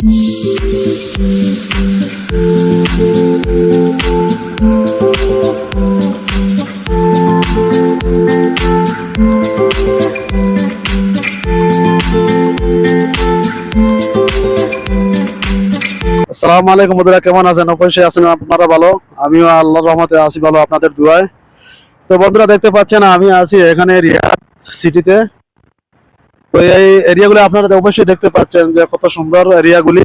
আসসালামু আলাইকুম বন্ধুরা, কেমন আছেন? অবশ্যই আছেন, আপনারা ভালো? আমিও আল্লাহর রহমতে আছি, ভালো, আপনাদের দুয়ায়। তো বন্ধুরা, দেখতে পাচ্ছেন, আমি আছি এখানে রিয়াদ সিটিতে। তো এই এরিয়াগুলি আপনারা অবশ্যই দেখতে পাচ্ছেন যে কত সুন্দর এরিয়াগুলি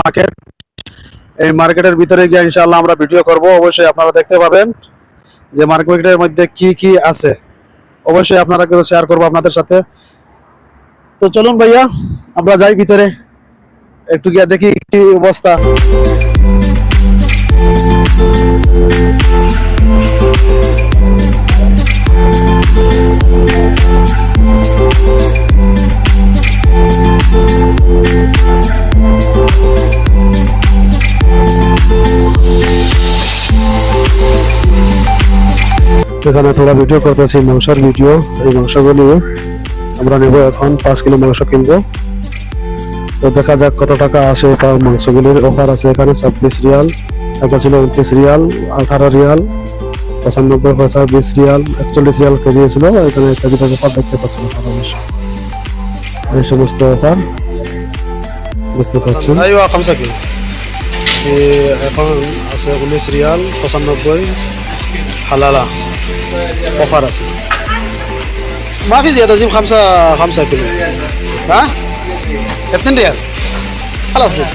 মার্কেট এই মার্কেটের ভিতরে গিয়ে ইনশাআল্লাহ আমরা ভিডিও করব। অবশ্যই আপনারা দেখতে পাবেন যে মার্কেটের মধ্যে কি কি আছে। অবশ্যই আপনারা কিন্তু শেয়ার করব আপনাদের সাথে। তো চলুন ভাইয়া, আমরা যাই ভিতরে। একটু গিয়ে দেখি কি অবস্থা। এখানে তোরা ভিডিও করতেছি মাংসের ভিডিও এই মাংসগুলি আমরা নেব এখন পাঁচ কিলো মাংস কিনবো। তো দেখা যাক কত টাকা আসে তার মাংসগুলির অফার আছে। এখানে ছাব্বিশ রিয়াল একটা ছিল উনত্রিশ রিয়াল, আঠারো রিয়াল, পঁচানব্বই পয়সা, বিশ রিয়াল, একচল্লিশ রিয়াল কেজি ছিল। এখানে কেজি অফার দেখতে পাচ্ছেন এই সমস্ত অফার দেখতে পাচ্ছেন। এখন আছে উনিশ রিয়াল পঁচানব্বই হালালা অফার আছে ما في زيادة جيب خمسة خمسة كيلو ها؟ اثنين ريال خلاص جيب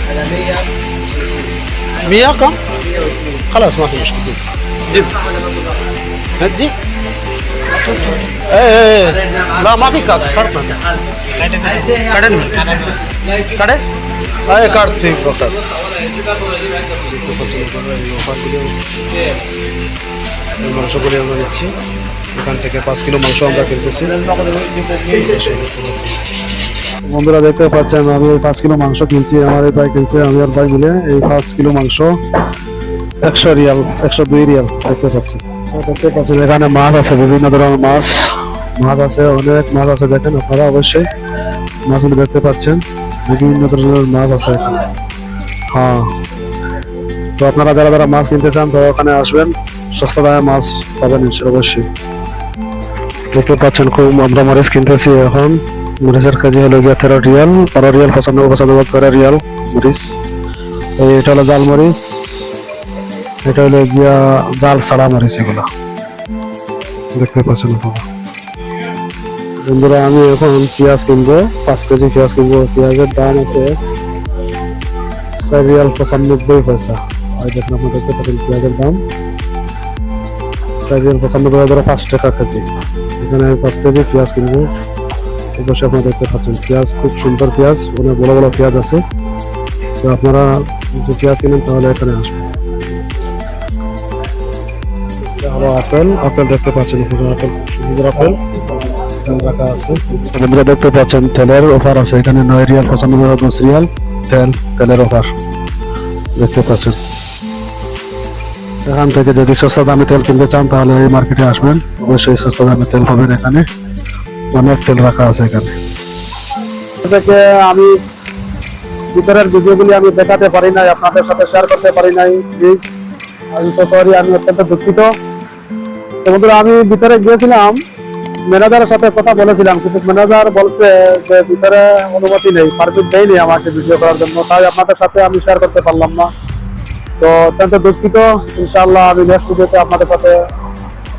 مية كم؟ خلاص ما في مشكلة جيب جيب هدي ايه ايه ايه لا ما في كارت كارت ما في আরে কার্ড থ্রি মাংস করে আমরা নিচ্ছি। এখান থেকে পাঁচ কিলো মাংস আমরা খেলতেছি বন্ধুরা দেখতে পাচ্ছেন, আমি ওই পাঁচ কিলো মাংস কিনছি, আমার এই ভাই কিনছে, আমি আর ভাই মিলে এই পাঁচ কিলো মাংস, একশো রিয়াল, একশো দুই রিয়াল, দেখতে পাচ্ছি দেখতে পাচ্ছেন, এখানে মাছ আছে, বিভিন্ন ধরনের মাছ। মাছ আছে, অনেক মাছ আছে, দেখেন আপনারা অবশ্যই। মাছগুলো দেখতে পাচ্ছেন। বিভিন্ন ধরনের মাছ আছে এখানে। হ্যাঁ। তো আপনারা যারা যারা মাছ কিনতে চান তো ওখানে আসবেন। সস্তা দামে মাছ পাবেন অবশ্যই। দেখতে পাচ্ছেন খুব আমরা মরিচ কিনতেছি এখন। মরিচের কেজি হলো গিয়ে তেরো রিয়াল, বারো রিয়াল, পঁচানব্বই পঁচানব্বই, তেরো রিয়াল মরিচ। এটা হলো জাল মরিচ। এটা হলো গিয়া জাল ছাড়া মরিচ এগুলো। দেখতে পাচ্ছেন আপনারা। বন্ধুরা, আমি এখন পেঁয়াজ কিনবো, পাঁচ কেজি পেঁয়াজ কিনবো। পেঁয়াজের দাম আছে চার রিয়াল পঁচানব্বই পয়সা। আর দেখুন আপনারা দেখতে পাচ্ছেন পেঁয়াজের দাম। চার রিয়াল পঁচানব্বই হাজার পাঁচ টাকা কেজি। এখানে আমি পাঁচ কেজি পেঁয়াজ কিনবো। অবশ্যই আপনারা দেখতে পাচ্ছেন, পেঁয়াজ খুব সুন্দর পেঁয়াজ, অনেক বড় বড় পেঁয়াজ আছে। তো আপনারা যদি পেঁয়াজ কিনেন, তাহলে এখানে আসবেন। হলো আপেল। আপেল দেখতে পাচ্ছেন আপেল সুন্দর আপেল। এখানে রাখা আছে। আপনারা দেখতে পাচ্ছেন তেলের অফার আছে। এখানে নয় রিয়াল পঁচানব্বই দশ রিয়াল তেল তেলের অফার দেখতে পাচ্ছেন। এখান থেকে যদি সস্তা দামে তেল কিনতে চান তাহলে এই মার্কেটে আসবেন। অবশ্যই সস্তা দামে তেল পাবেন এখানে। অনেক তেল রাখা আছে এখানে। থেকে আমি ভিতরের ভিডিওগুলি আমি দেখাতে পারি নাই আপনাদের সাথে শেয়ার করতে পারি নাই। প্লিজ আমি সরি আমি অত্যন্ত দুঃখিত। তো বন্ধুরা আমি ভিতরে গিয়েছিলাম। ম্যানেজারের সাথে কথা বলেছিলাম, কিন্তু ম্যানেজার বলছে যে ভিতরে অনুমতি নেই, পারমিট দেয়নি আমাকে ভিডিও করার জন্য, তাই আপনাদের সাথে আমি শেয়ার করতে পারলাম না। তো অত্যন্ত দুঃখিত ইনশাল্লাহ আমি নেক্সট ভিডিওতে আপনাদের সাথে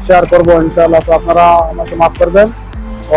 শেয়ার করব ইনশাল্লাহ তো আপনারা আমাকে মাফ করবেন। ও